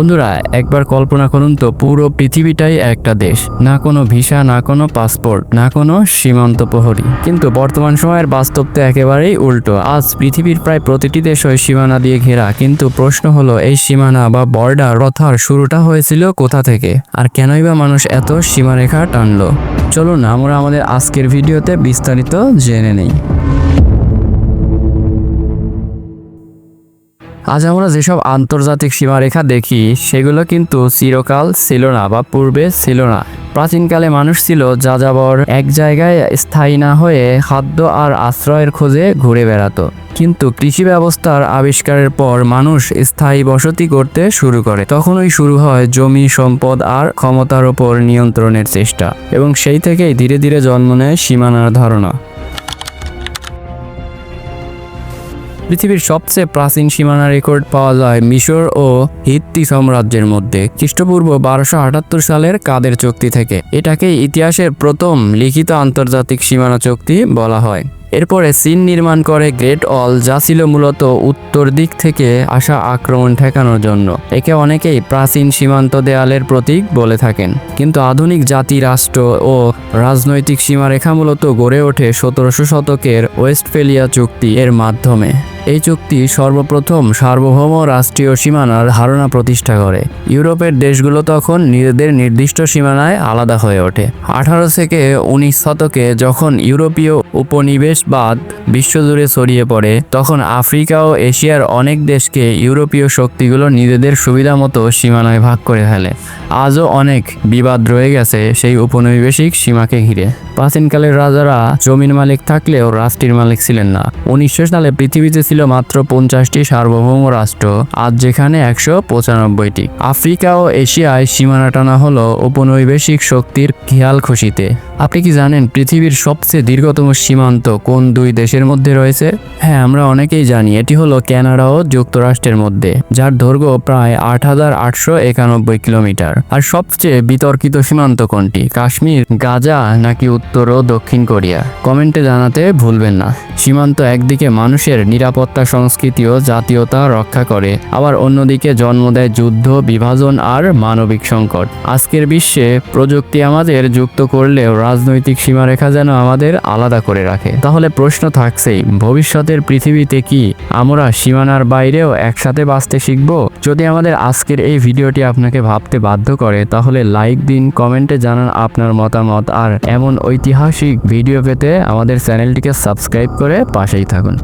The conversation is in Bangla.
বন্ধুরা, একবার কল্পনা করুন তো, পুরো পৃথিবীটাই একটা দেশ। না কোনো ভিসা, না কোনো পাসপোর্ট, না কোনো সীমান্ত প্রহরী। কিন্তু বর্তমান সময়ের বাস্তব তো একেবারেই উল্টো। আজ পৃথিবীর প্রায় প্রতিটি দেশই সীমানা দিয়ে ঘেরা। কিন্তু প্রশ্ন হলো, এই সীমানা বা বর্ডার রথার শুরুটা হয়েছিল কোথা থেকে? আর কেনই বা মানুষ এত সীমারেখা টানলো? চলুন, আমরা আমাদের আজকের ভিডিওতে বিস্তারিত জেনে নেই। আজ আমরা যেসব আন্তর্জাতিক সীমারেখা দেখি, সেগুলো কিন্তু চিরকাল ছিল না বা পূর্বে ছিল না। প্রাচীনকালে মানুষ ছিল যাযাবর এক জায়গায় স্থায়ী না হয়ে খাদ্য আর আশ্রয়ের খোঁজে ঘুরে বেড়াতো। কিন্তু কৃষি ব্যবস্থার আবিষ্কারের পর মানুষ স্থায়ী বসতি করতে শুরু করে। তখনই শুরু হয় জমি, সম্পদ আর ক্ষমতার ওপর নিয়ন্ত্রণের চেষ্টা। এবং সেই থেকেই ধীরে ধীরে জন্ম নেয় সীমানার ধারণা। পৃথিবীর সবচেয়ে প্রাচীন সীমানা রেকর্ড পাওয়া যায় মিশর ও হিত্তি সাম্রাজ্যের মধ্যে। খ্রিস্টপূর্ব বারোশো আটাত্তর সালের কাদের চুক্তি থেকে এটাকে ইতিহাসের প্রথম লিখিত আন্তর্জাতিক সীমানা চুক্তি বলা হয়। এরপরে চীন নির্মাণ করে গ্রেট অল যা ছিল মূলত উত্তর দিক থেকে আসা আক্রমণ ঠেকানোর জন্য। একে অনেকেই প্রাচীন সীমান্ত দেয়ালের প্রতীক বলে থাকেন। কিন্তু আধুনিক জাতি, রাষ্ট্র ও রাজনৈতিক সীমারেখা মূলত গড়ে ওঠে সতেরোশো শতকের ওয়েস্টফেলিয়া চুক্তি এর মাধ্যমে। এই চুক্তি সর্বপ্রথম সার্বভৌম রাষ্ট্রীয় সীমানার ধারণা প্রতিষ্ঠা করে। ইউরোপের দেশগুলো তখন নিজেদের নির্দিষ্ট সীমানায় আলাদা হয়ে ওঠে। আঠারো থেকে উনিশ শতকে যখন ইউরোপীয় উপনিবেশবাদ বিশ্বজুড়ে ছড়িয়ে পড়ে, তখন আফ্রিকা ও এশিয়ার অনেক দেশকে ইউরোপীয় শক্তিগুলো নিজেদের সুবিধা মতো সীমানায় ভাগ করে ফেলে। আজও অনেক বিবাদ রয়ে গেছে সেই উপনিবেশিক সীমাকে ঘিরে। প্রাচীনকালের রাজারা জমির মালিক থাকলেও রাষ্ট্রের মালিক ছিলেন না। উনিশশো সালে পৃথিবীতে ছিল মাত্র পঞ্চাশটি সার্বভৌম রাষ্ট্র, আজ যেখানে একশো পঁচানব্বইটি। আফ্রিকা ও এশিয়ায় সীমানা টানা হলো উপনৈবেশিক শক্তির খেয়াল খুশিতে। আপনি কি জানেন পৃথিবীর সবচেয়ে দীর্ঘতম সীমান্ত কোন দুই দেশের মধ্যে রয়েছে? হ্যাঁ আমরা অনেকেই জানি, এটি হলো ক্যানাডা ও যুক্তরাষ্ট্রের মধ্যে, যার দৈর্ঘ্য প্রায় আট হাজার আটশো একানব্বই কিলোমিটার। আর সবচেয়ে বিতর্কিত সীমান্ত কোনটি? কাশ্মীর, গাজা, নাকি উত্তর ও দক্ষিণ কোরিয়া? কমেন্টে জানাতে ভুলবেন না। সীমান্ত একদিকে মানুষের নিরাপত্তা, সংস্কৃতি ও জাতীয়তা রক্ষা করে, আবার অন্যদিকে জন্ম দেয় যুদ্ধ, বিভাজন আর মানবিক সংকট। আজকের বিশ্বে প্রযুক্তি আমাদের যুক্ত করলেও রাজনৈতিক সীমারেখা যেন আমাদের আলাদা করে রাখে। তাহলে প্রশ্ন থাকছেই, ভবিষ্যতের পৃথিবীতে কি আমরা সীমানার বাইরেও একসাথে বাঁচতে শিখব? যদি আমাদের আজকের এই ভিডিওটি আপনাকে ভাবতে বাধ্য করে, তাহলে লাইক দিন কমেন্টে জানান আপনার মতামত। আর এমন ঐতিহাসিক ভিডিও পেতে আমাদের চ্যানেলটিকে সাবস্ক্রাইব করে পাশেই থাকুন।